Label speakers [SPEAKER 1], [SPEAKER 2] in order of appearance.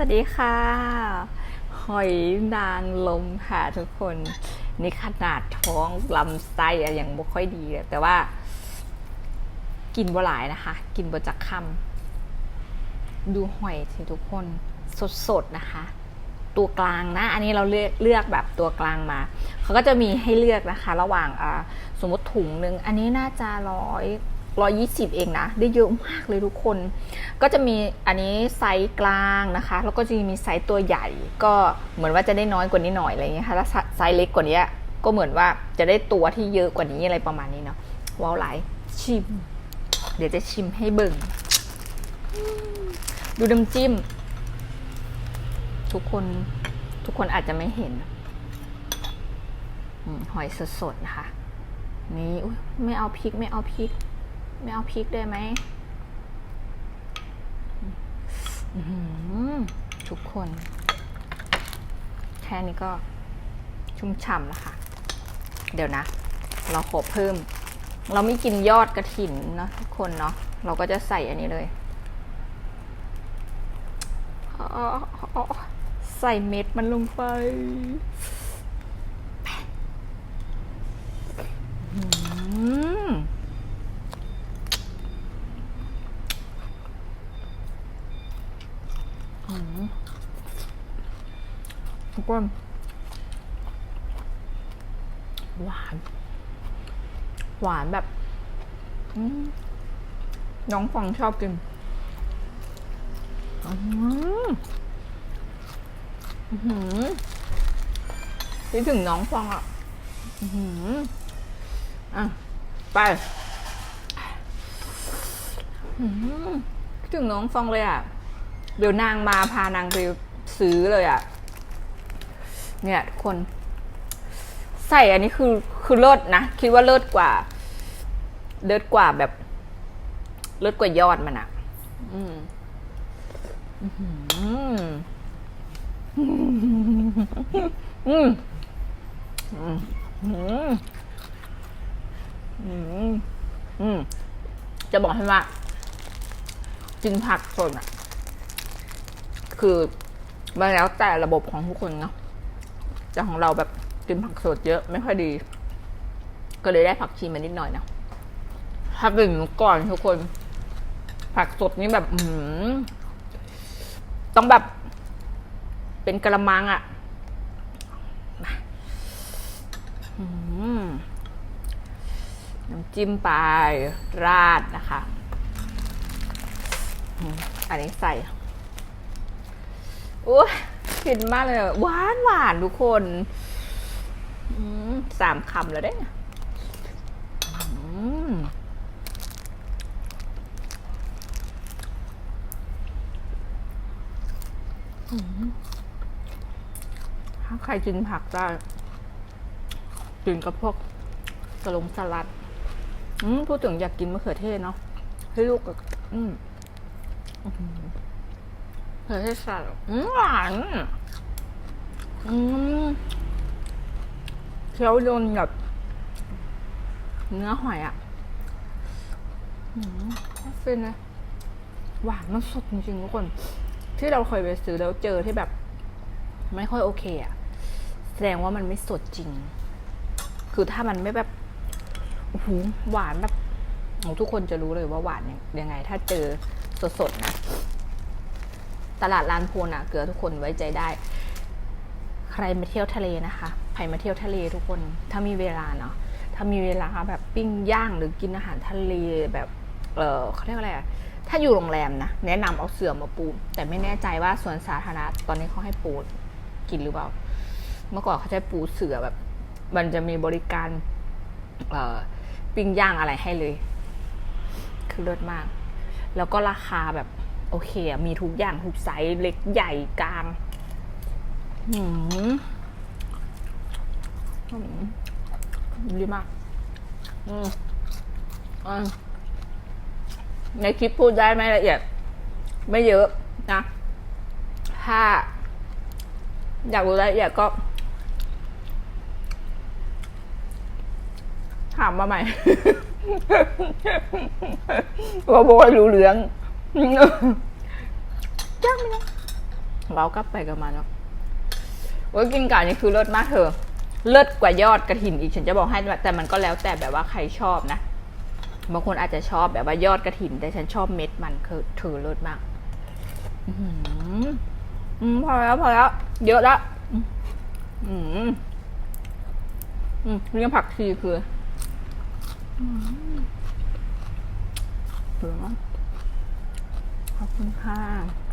[SPEAKER 1] สวัสดีค่ะ หอยนางลมค่ะทุกคนนี่ขนาดท้องลำไส้อะยังบ่ค่อยดีแต่ว่า กินบ่หลายนะคะ กินบ่จักคำดูหอยสิทุกคนสดๆนะคะ ตัวกลางนะ อันนี้เราเลือกเลือกแบบตัวกลางมาเขาก็จะมีให้เลือกนะคะ ระหว่างอ่าสมมติถุงหนึ่งอันนี้น่าจะร้อย ร้อยยี่สิบเองนะ ได้เยอะมากเลยทุกคน ก็จะมีอันนี้ไซส์กลางนะคะ แล้วก็จะมีไซส์ตัวใหญ่ ก็เหมือนว่าจะได้น้อยกว่านี้หน่อยอะไรเงี้ยค่ะถ้าไซส์เล็กกว่านี้ก็เหมือนว่าจะได้ตัวที่เยอะกว่านี้อะไรประมาณนี้เนาะว้าวหลายชิม เดี๋ยวจะชิมให้เบิ่ง ดูน้ำจิ้ม ทุกคนทุกคนอาจจะไม่เห็นหอยสดๆนะคะ นี่ไม่เอาพริกไม่เอาพริก ไม่เอาพริกได้ไหมอื้อหือทุกคน แค่นี้ก็ชุ่มฉ่ำแล้วค่ะ เดี๋ยวนะ เราขอเพิ่ม เราไม่กินยอดกระถินเนาะทุกคนเนาะเราก็จะใส่อันนี้เลย ใส่เม็ดมันลงไปอืมอืม ทุกคนหวาน หวานแบบอืมน้องฟองชอบกินอืมอื้อหือคิดถึงน้องฟองอะอื้อหืออะ ไปอื้อหือคิดถึงน้องฟองเลยอะ เดี๋ยวนางมาพานางไปซื้อเลยอะ เนี่ยทุกคน ใส่อันนี้คือคือเลิศนะ คิดว่าเลิศกว่า เลิศกว่าแบบ เลิศกว่ายอดมันอะอืมอืมอืมอืมอืมจะบอกให้ว่ากินผักสดอะ คือมาแล้วแต่ระบบของทุกคนเนาะ แต่ของเราแบบกินผักสดเยอะไม่ค่อยดี ก็เลยได้ผักชีมานิดหน่อยนะถ้าเป็นเมื่อก่อนทุกคน ผักสดนี่แบบอืต้องแบบ เป็นกระมังอะ่ะน้ำจิ้มไปราดนะคะ อันนี้ใส่โอ้ ยกินมากเลย หวานหวานทุกคนสามคำแล้วได้ถ้าใครกินผักได้กินกับพวกสลงสลัดพูดถึงอยากกินมะเขือเทศเนาะให้ลูกกับอืม เขือเทศสลัดอืมหวานอืมเคี้ยวโดนแบบเนื้อหอยอะอืมฟินนะหวานมันสดจริงๆทุกคน ที่เราเคยไปซื้อแล้วเจอที่แบบ ไม่ค่อยโอเคอะ แสดงว่ามันไม่สดจริง คือถ้ามันไม่แบบโอ้โหหวานแบบทุกคนจะรู้เลยว่าหวานยังไง ถ้าเจอสดๆนะ ตลาดลานโพนอะเกลือทุกคนไว้ใจได้ ใครมาเที่ยวทะเลนะคะใครมาเที่ยวทะเลทุกคน ถ้ามีเวลาเนาะถ้ามีเวลาแบบปิ้งย่างหรือกินอาหารทะเลแบบ เออเขาเรียกว่าอะไรถ้าอยู่โรงแรมนะแนะนำเอาเสื่อมาปู แต่ไม่แน่ใจว่าสวนสาธารณะตอนนี้เขาให้ปูกินหรือเปล่า เมื่อก่อนเขาใช้ปูเสือแบบ มันจะมีบริการเอ่อปิ้งย่างอะไรให้เลย คือเลิศมาก แล้วก็ราคาแบบ โอเค มีทุกอย่างทุกไซส์เล็กใหญ่กลางหืมดีมาก อืมอในคลิปพูดได้ไม่ละเอียด ไม่เยอะนะ ถ้า อยากรู้รายละเอียดก็ ถามมาใหม่ว่าโบยรู้เรื่อง ยากไหมนะเว้ากลับไปกับมาเนาะโอ้ยกินไก่นี่คือเลิศมากเธอ เลิศกว่ายอดกระถินอีกฉันจะบอกให้แต่มันก็แล้วแต่แบบว่าใครชอบนะบางคนอาจจะชอบแบบว่ายอดกระถิน แต่ฉันชอบเม็ดมันคือถือเลิศมากอืมพอแล้วพอแล้ว เยอะแล้วอืมอืมเรื่องผักชีคืออืมเหลือ ขอบคุณค่ะ